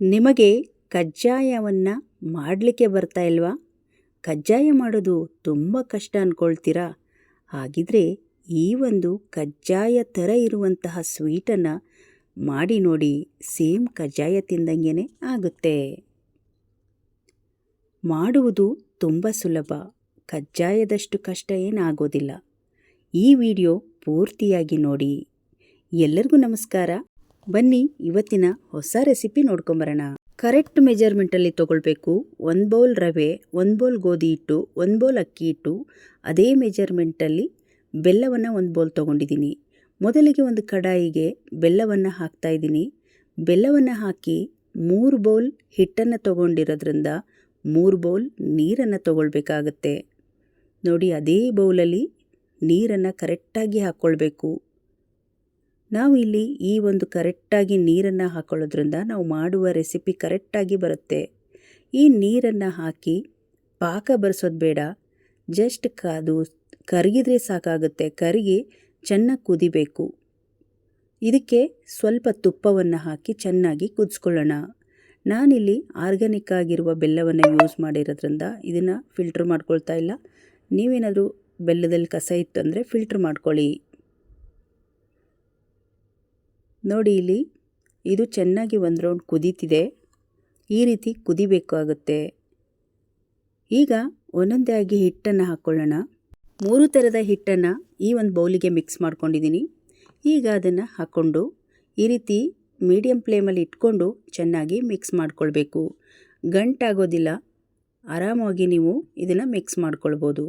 ನಿಮಗೆ ಕಜ್ಜಾಯವನ್ನು ಮಾಡಲಿಕ್ಕೆ ಬರ್ತಾ ಇಲ್ವಾ? ಕಜ್ಜಾಯ ಮಾಡೋದು ತುಂಬ ಕಷ್ಟ ಅಂದ್ಕೊಳ್ತೀರಾ ಹಾಗಿದ್ರೆ ಈ ಒಂದು ಕಜ್ಜಾಯ ಥರ ಇರುವಂತಹ ಸ್ವೀಟನ್ನು ಮಾಡಿ ನೋಡಿ, ಸೇಮ್ ಕಜ್ಜಾಯ ತಿಂದಂಗೆ ಆಗುತ್ತೆ. ಮಾಡುವುದು ತುಂಬ ಸುಲಭ. ಕಜ್ಜಾಯದಷ್ಟು ಕಷ್ಟ ಏನಾಗೋದಿಲ್ಲ. ಈ ವಿಡಿಯೋ ಪೂರ್ತಿಯಾಗಿ ನೋಡಿ. ಎಲ್ಲರಿಗೂ ನಮಸ್ಕಾರ. ಬನ್ನಿ, ಇವತ್ತಿನ ಹೊಸ ರೆಸಿಪಿ ನೋಡ್ಕೊಂಬರೋಣ. ಕರೆಕ್ಟ್ ಮೆಜರ್ಮೆಂಟಲ್ಲಿ ತೊಗೊಳ್ಬೇಕು. ಒಂದು ಬೌಲ್ ರವೆ, ಒಂದು ಬೌಲ್ ಗೋಧಿ ಹಿಟ್ಟು, ಒಂದು ಬೌಲ್ ಅಕ್ಕಿ ಹಿಟ್ಟು. ಅದೇ ಮೆಜರ್ಮೆಂಟಲ್ಲಿ ಬೆಲ್ಲವನ್ನು ಒಂದು ಬೌಲ್ ತೊಗೊಂಡಿದ್ದೀನಿ. ಮೊದಲಿಗೆ ಒಂದು ಕಡಾಯಿಗೆ ಬೆಲ್ಲವನ್ನು ಹಾಕ್ತಾ ಇದ್ದೀನಿ. ಬೆಲ್ಲವನ್ನು ಹಾಕಿ ಮೂರು ಬೌಲ್ ಹಿಟ್ಟನ್ನು ತೊಗೊಂಡಿರೋದ್ರಿಂದ ಮೂರು ಬೌಲ್ ನೀರನ್ನು ತೊಗೊಳ್ಬೇಕಾಗತ್ತೆ. ನೋಡಿ, ಅದೇ ಬೌಲಲ್ಲಿ ನೀರನ್ನು ಕರೆಕ್ಟಾಗಿ ಹಾಕ್ಕೊಳ್ಬೇಕು. ನಾವು ಇಲ್ಲಿ ಈ ಒಂದು ಕರೆಕ್ಟಾಗಿ ನೀರನ್ನು ಹಾಕೊಳ್ಳೋದ್ರಿಂದ ನಾವು ಮಾಡುವ ರೆಸಿಪಿ ಕರೆಕ್ಟಾಗಿ ಬರುತ್ತೆ. ಈ ನೀರನ್ನು ಹಾಕಿ ಪಾಕ ಬರೆಸೋದು ಬೇಡ. ಜಸ್ಟ್ ಕಾದು ಕರಗಿದ್ರೆ ಸಾಕಾಗುತ್ತೆ. ಕರಗಿ ಚೆನ್ನಾಗಿ ಕುದಿಬೇಕು. ಇದಕ್ಕೆ ಸ್ವಲ್ಪ ತುಪ್ಪವನ್ನು ಹಾಕಿ ಚೆನ್ನಾಗಿ ಕುದಿಸ್ಕೊಳ್ಳೋಣ. ನಾನಿಲ್ಲಿ ಆರ್ಗ್ಯಾನಿಕ್ ಆಗಿರುವ ಬೆಲ್ಲವನ್ನು ಯೂಸ್ ಮಾಡಿರೋದ್ರಿಂದ ಇದನ್ನು ಫಿಲ್ಟ್ರ್ ಮಾಡ್ಕೊಳ್ತಾ ಇಲ್ಲ. ನೀವೇನಾದರೂ ಬೆಲ್ಲದಲ್ಲಿ ಕಸ ಇತ್ತು ಅಂದರೆ ಫಿಲ್ಟ್ರ್ ಮಾಡ್ಕೊಳ್ಳಿ. ನೋಡಿ ಇಲ್ಲಿ, ಇದು ಚೆನ್ನಾಗಿ ಒಂದು ರೌಂಡ್ ಕುದೀತಿದೆ. ಈ ರೀತಿ ಕುದಿಬೇಕಾಗುತ್ತೆ. ಈಗ ಒಂದೊಂದೇ ಆಗಿ ಹಿಟ್ಟನ್ನು ಹಾಕ್ಕೊಳ್ಳೋಣ ಮೂರು ಥರದ ಹಿಟ್ಟನ್ನು ಈ ಒಂದು ಬೌಲಿಗೆ ಮಿಕ್ಸ್ ಮಾಡ್ಕೊಂಡಿದ್ದೀನಿ ಈಗ ಅದನ್ನು ಹಾಕ್ಕೊಂಡು ಈ ರೀತಿ ಮೀಡಿಯಂ ಫ್ಲೇಮಲ್ಲಿ ಇಟ್ಕೊಂಡು ಚೆನ್ನಾಗಿ ಮಿಕ್ಸ್ ಮಾಡ್ಕೊಳ್ಬೇಕು. ಗಂಟಾಗೋದಿಲ್ಲ. ಆರಾಮಾಗಿ ನೀವು ಇದನ್ನು ಮಿಕ್ಸ್ ಮಾಡ್ಕೊಳ್ಬೋದು.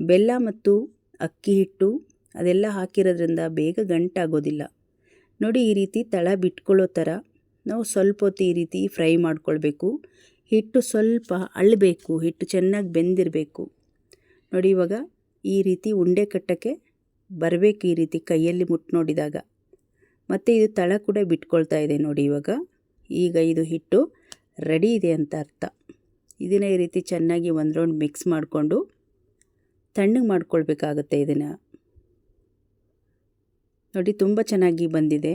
ಬೆಲ್ಲ ಮತ್ತು ಅಕ್ಕಿ ಹಿಟ್ಟು ಅದೆಲ್ಲ ಹಾಕಿರೋದ್ರಿಂದ ಬೇಗ ಗಂಟಾಗೋದಿಲ್ಲ. ನೋಡಿ ಈ ರೀತಿ ತಳ ಬಿಟ್ಕೊಳ್ಳೋ ಥರ ನಾವು ಸ್ವಲ್ಪ ಹೊತ್ತು ಈ ರೀತಿ ಫ್ರೈ ಮಾಡ್ಕೊಳ್ಬೇಕು. ಹಿಟ್ಟು ಸ್ವಲ್ಪ ಅಳ್ಳಬೇಕು ಹಿಟ್ಟು ಚೆನ್ನಾಗಿ ಬೆಂದಿರಬೇಕು. ನೋಡಿ ಇವಾಗ ಈ ರೀತಿ ಉಂಡೆ ಕಟ್ಟಕ್ಕೆ ಬರಬೇಕು ಈ ರೀತಿ ಕೈಯಲ್ಲಿ ಮುಟ್ಟು ನೋಡಿದಾಗ. ಮತ್ತು ಇದು ತಳ ಕೂಡ ಬಿಟ್ಕೊಳ್ತಾ ಇದೆ ನೋಡಿ ಇವಾಗ. ಈಗ ಇದು ಹಿಟ್ಟು ರೆಡಿ ಇದೆ ಅಂತ ಅರ್ಥ. ಇದನ್ನು ಈ ರೀತಿ ಚೆನ್ನಾಗಿ ಒಂದು ರೌಂಡ್ ಮಿಕ್ಸ್ ಮಾಡಿಕೊಂಡು ತಣ್ಣಗೆ ಮಾಡ್ಕೊಳ್ಬೇಕಾಗುತ್ತೆ ಇದನ್ನು. ನೋಡಿ, ತುಂಬ ಚೆನ್ನಾಗಿ ಬಂದಿದೆ.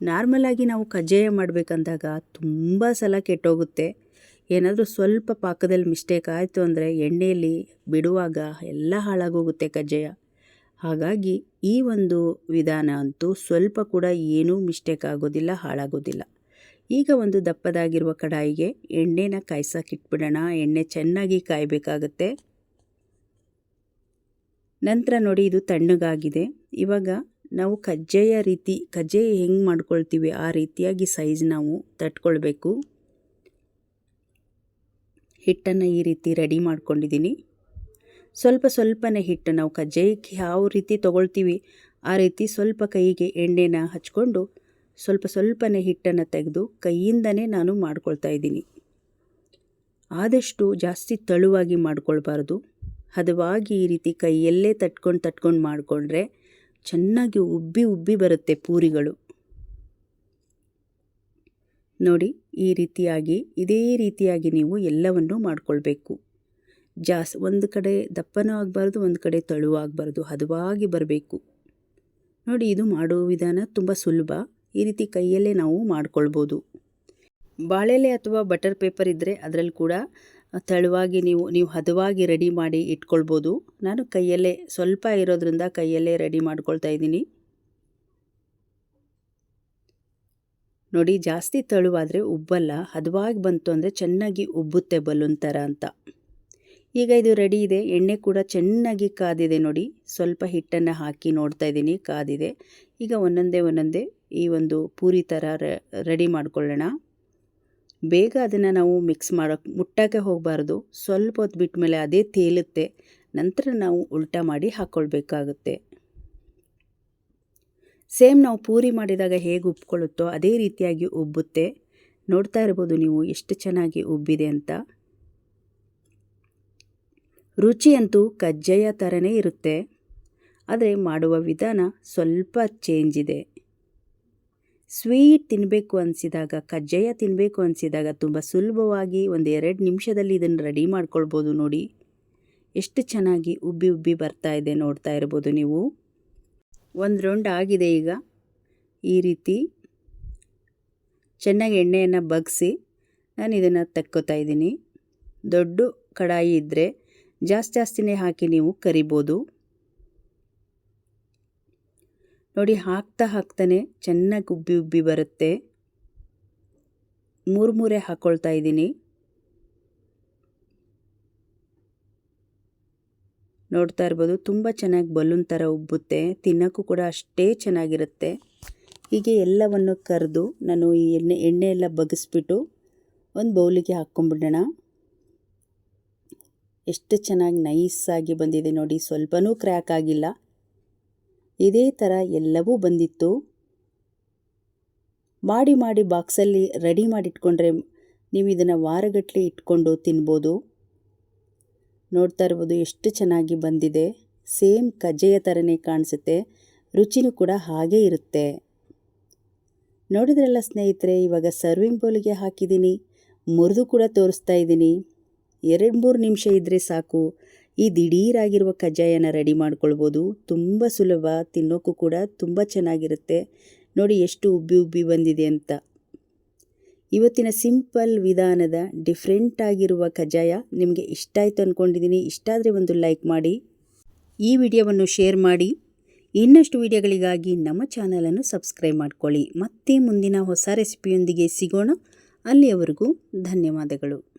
ನಾರ್ಮಲಾಗಿ ನಾವು ಕಜ್ಜಾಯ ಮಾಡಬೇಕಂದಾಗ ತುಂಬ ಸಲ ಕೆಟ್ಟೋಗುತ್ತೆ. ಏನಾದರೂ ಸ್ವಲ್ಪ ಪಾಕದಲ್ಲಿ ಮಿಸ್ಟೇಕ್ ಆಯಿತು ಅಂದರೆ ಎಣ್ಣೆಯಲ್ಲಿ ಬಿಡುವಾಗ ಎಲ್ಲ ಹಾಳಾಗೋಗುತ್ತೆ ಕಜ್ಜಾಯ. ಹಾಗಾಗಿ ಈ ಒಂದು ವಿಧಾನ ಅಂತೂ ಸ್ವಲ್ಪ ಕೂಡ ಏನೂ ಮಿಸ್ಟೇಕ್ ಆಗೋದಿಲ್ಲ, ಹಾಳಾಗೋದಿಲ್ಲ. ಈಗ ಒಂದು ದಪ್ಪದಾಗಿರುವ ಕಡಾಯಿಗೆ ಎಣ್ಣೆನ ಕಾಯ್ಸೋಕ್ಕಿಟ್ಬಿಡೋಣ ಎಣ್ಣೆ ಚೆನ್ನಾಗಿ ಕಾಯಬೇಕಾಗತ್ತೆ. ನಂತರ ನೋಡಿ ಇದು ತಣ್ಣಗಾಗಿದೆ. ಇವಾಗ ನಾವು ಕಜ್ಜಾಯ ರೀತಿ ಕಜ್ಜಾಯ ಹೆಂಗೆ ಮಾಡ್ಕೊಳ್ತೀವಿ, ಆ ರೀತಿಯಾಗಿ ಸೈಜ್ ನಾವು ತಟ್ಕೊಳ್ಬೇಕು. ಹಿಟ್ಟನ್ನು ಈ ರೀತಿ ರೆಡಿ ಮಾಡ್ಕೊಂಡಿದ್ದೀನಿ. ಸ್ವಲ್ಪ ಸ್ವಲ್ಪನೇ ಹಿಟ್ಟು, ನಾವು ಕಜ್ಜಾಯಕ್ಕೆ ಯಾವ ರೀತಿ ತೊಗೊಳ್ತೀವಿ, ಆ ರೀತಿ ಸ್ವಲ್ಪ ಕೈಗೆ ಎಣ್ಣೆನ ಹಚ್ಕೊಂಡು ಸ್ವಲ್ಪ ಸ್ವಲ್ಪನೇ ಹಿಟ್ಟನ್ನು ತೆಗೆದು ಕೈಯಿಂದನೇ ನಾನು ಮಾಡ್ಕೊಳ್ತಾ ಇದ್ದೀನಿ. ಆದಷ್ಟು ಜಾಸ್ತಿ ತಳುವಾಗಿ ಮಾಡ್ಕೊಳ್ಬಾರ್ದು. ಹದವಾಗಿ ಈ ರೀತಿ ಕೈಯಲ್ಲೇ ತಟ್ಕೊಂಡು ತಟ್ಕೊಂಡು ಮಾಡಿಕೊಂಡ್ರೆ ಚೆನ್ನಾಗಿ ಉಬ್ಬಿ ಉಬ್ಬಿ ಬರುತ್ತೆ ಪೂರಿಗಳು. ನೋಡಿ, ಈ ರೀತಿಯಾಗಿ, ಇದೇ ರೀತಿಯಾಗಿ ನೀವು ಎಲ್ಲವನ್ನು ಮಾಡಿಕೊಳ್ಬೇಕು. ಜಾಸ್, ಒಂದು ಕಡೆ ದಪ್ಪನೂ ಆಗಬಾರ್ದು, ಒಂದು ಕಡೆ ತಳುವಾಗಬಾರ್ದು ಹದವಾಗಿ ಬರಬೇಕು. ನೋಡಿ, ಇದು ಮಾಡುವ ವಿಧಾನ ತುಂಬ ಸುಲಭ. ಈ ರೀತಿ ಕೈಯಲ್ಲೇ ನಾವು ಮಾಡ್ಕೊಳ್ಬೋದು. ಬಾಳೆಲೆ ಅಥವಾ ಬಟರ್ ಪೇಪರ್ ಇದ್ದರೆ ಅದರಲ್ಲಿ ಕೂಡ ತೆಳುವಾಗಿ ನೀವು ನೀವು ಹದವಾಗಿ ರೆಡಿ ಮಾಡಿ ಇಟ್ಕೊಳ್ಬೋದು. ನಾನು ಕೈಯಲ್ಲೇ, ಸ್ವಲ್ಪ ಇರೋದ್ರಿಂದ ಕೈಯಲ್ಲೇ ರೆಡಿ ಮಾಡ್ಕೊಳ್ತಾ ಇದ್ದೀನಿ. ನೋಡಿ, ಜಾಸ್ತಿ ತೆಳುವಾದರೆ ಉಬ್ಬಲ್ಲ. ಹದವಾಗಿ ಬಂತು ಅಂದರೆ ಚೆನ್ನಾಗಿ ಉಬ್ಬುತ್ತೆ ಬಲೂನ್ ಥರ ಅಂತ. ಈಗ ಇದು ರೆಡಿ ಇದೆ. ಎಣ್ಣೆ ಕೂಡ ಚೆನ್ನಾಗಿ ಕಾದಿದೆ ನೋಡಿ. ಸ್ವಲ್ಪ ಹಿಟ್ಟನ್ನು ಹಾಕಿ ನೋಡ್ತಾ ಇದ್ದೀನಿ, ಕಾದಿದೆ. ಈಗ ಒಂದೊಂದೇ ಒಂದೊಂದೇ ಈ ಒಂದು ಪೂರಿ ಥರ ರೆಡಿ ಮಾಡ್ಕೊಳ್ಳೋಣ. ಬೇಗ ಅದನ್ನು ನಾವು ಮಿಕ್ಸ್ ಮಾಡೋಕ್ಕೆ ಮುಟ್ಟೋಕ್ಕೆ ಹೋಗಬಾರ್ದು. ಸ್ವಲ್ಪ ಹೊತ್ತು ಬಿಟ್ಟ ಮೇಲೆ ಅದೇ ತೇಲುತ್ತೆ. ನಂತರ ನಾವು ಉಲ್ಟಾ ಮಾಡಿ ಹಾಕ್ಕೊಳ್ಬೇಕಾಗುತ್ತೆ ಸೇಮ್ ನಾವು ಪೂರಿ ಮಾಡಿದಾಗ ಹೇಗೆ ಉಬ್ಕೊಳ್ಳುತ್ತೋ ಅದೇ ರೀತಿಯಾಗಿ ಉಬ್ಬುತ್ತೆ. ನೋಡ್ತಾ ಇರ್ಬೋದು ನೀವು ಎಷ್ಟು ಚೆನ್ನಾಗಿ ಉಬ್ಬಿದೆ ಅಂತ. ರುಚಿಯಂತೂ ಕಜ್ಜಾಯ ಥರನೇ ಇರುತ್ತೆ. ಆದರೆ ಮಾಡುವ ವಿಧಾನ ಸ್ವಲ್ಪ ಚೇಂಜ್ ಇದೆ. ಸ್ವೀಟ್ ತಿನ್ನಬೇಕು ಅನಿಸಿದಾಗ, ಕಜ್ಜಾಯ ತಿನ್ನಬೇಕು ಅನಿಸಿದಾಗ ತುಂಬ ಸುಲಭವಾಗಿ ಒಂದು ಎರಡು ನಿಮಿಷದಲ್ಲಿ ಇದನ್ನು ರೆಡಿ ಮಾಡ್ಕೊಳ್ಬೋದು ನೋಡಿ. ಎಷ್ಟು ಚೆನ್ನಾಗಿ ಉಬ್ಬಿ ಉಬ್ಬಿ ಬರ್ತಾ ಇದೆ ನೋಡ್ತಾ ಇರ್ಬೋದು ನೀವು. ಒಂದು ರೌಂಡ್ ಆಗಿದೆ ಈಗ. ಈ ರೀತಿ ಚೆನ್ನಾಗಿ ಎಣ್ಣೆಯನ್ನು ಬಗ್ಸಿ ನಾನು ಇದನ್ನು ತಕ್ಕೋತಾ ಇದ್ದೀನಿ. ದೊಡ್ಡ ಕಡಾಯಿ ಇದ್ದರೆ ಜಾಸ್ತಿ ಜಾಸ್ತಿನೇ ಹಾಕಿ ನೀವು ಕರಿಬೋದು. ನೋಡಿ, ಹಾಕ್ತಾ ಹಾಕ್ತಾನೆ ಚೆನ್ನಾಗಿ ಉಬ್ಬಿ ಉಬ್ಬಿ ಬರುತ್ತೆ. ಮೂರು ಮೂರೇ ಹಾಕ್ಕೊಳ್ತಾ ಇದ್ದೀನಿ. ನೋಡ್ತಾ ಇರ್ಬೋದು, ತುಂಬ ಚೆನ್ನಾಗಿ ಬಲೂನ್ ಥರ ಉಬ್ಬುತ್ತೆ. ತಿನ್ನೋಕ್ಕೂ ಕೂಡ ಅಷ್ಟೇ ಚೆನ್ನಾಗಿರುತ್ತೆ. ಹೀಗೆ ಎಲ್ಲವನ್ನು ಕರೆದು ನಾನು ಈ ಎಣ್ಣೆ ಎಣ್ಣೆ ಎಲ್ಲ ಬಗ್ಗಿಸ್ಬಿಟ್ಟು ಒಂದು ಬೌಲಿಗೆ ಹಾಕ್ಕೊಂಡ್ಬಿಡೋಣ ಎಷ್ಟು ಚೆನ್ನಾಗಿ ನೈಸಾಗಿ ಬಂದಿದೆ ನೋಡಿ, ಸ್ವಲ್ಪನೂ ಕ್ರ್ಯಾಕ್ ಆಗಿಲ್ಲ. ಇದೇ ಥರ ಎಲ್ಲವೂ ಬಂದಿತ್ತು. ಮಾಡಿ ಮಾಡಿ ಬಾಕ್ಸಲ್ಲಿ ರೆಡಿ ಮಾಡಿಟ್ಕೊಂಡ್ರೆ ನೀವು ಇದನ್ನು ವಾರಗಟ್ಟಲೆ ಇಟ್ಕೊಂಡು ತಿನ್ಬೋದು. ನೋಡ್ತಾ ಇರ್ಬೋದು ಎಷ್ಟು ಚೆನ್ನಾಗಿ ಬಂದಿದೆ. ಸೇಮ್ ಕಜ್ಜೆಯ ಥರನೇ ಕಾಣಿಸುತ್ತೆ. ರುಚಿನೂ ಕೂಡ ಹಾಗೇ ಇರುತ್ತೆ. ನೋಡಿದ್ರಲ್ಲ ಸ್ನೇಹಿತರೆ, ಇವಾಗ ಸರ್ವಿಂಗ್ ಬೌಲಿಗೆ ಹಾಕಿದ್ದೀನಿ. ಮುರಿದು ಕೂಡ ತೋರಿಸ್ತಾ ಇದ್ದೀನಿ. ಎರಡು ಮೂರು ನಿಮಿಷ ಇದ್ದರೆ ಸಾಕು. ಈ ದಿಢೀರಾಗಿರುವ ಕಜ್ಜಾಯನ ರೆಡಿ ಮಾಡ್ಕೊಳ್ಬೋದು. ತುಂಬ ಸುಲಭ, ತಿನ್ನೋಕ್ಕೂ ಕೂಡ ತುಂಬ ಚೆನ್ನಾಗಿರುತ್ತೆ. ನೋಡಿ ಎಷ್ಟು ಉಬ್ಬಿ ಉಬ್ಬಿ ಬಂದಿದೆ ಅಂತ. ಇವತ್ತಿನ ಸಿಂಪಲ್ ವಿಧಾನದ ಡಿಫ್ರೆಂಟ್ ಆಗಿರುವ ಕಜ್ಜಾಯ ನಿಮಗೆ ಇಷ್ಟ ಆಯಿತು ಅಂದ್ಕೊಂಡಿದ್ದೀನಿ ಇಷ್ಟ ಆದರೆ ಒಂದು ಲೈಕ್ ಮಾಡಿ, ಈ ವಿಡಿಯೋವನ್ನು ಶೇರ್ ಮಾಡಿ. ಇನ್ನಷ್ಟು ವಿಡಿಯೋಗಳಿಗಾಗಿ ನಮ್ಮ ಚಾನಲನ್ನು ಸಬ್ಸ್ಕ್ರೈಬ್ ಮಾಡ್ಕೊಳ್ಳಿ. ಮತ್ತೆ ಮುಂದಿನ ಹೊಸ ರೆಸಿಪಿಯೊಂದಿಗೆ ಸಿಗೋಣ. ಅಲ್ಲಿಯವರೆಗೂ ಧನ್ಯವಾದಗಳು.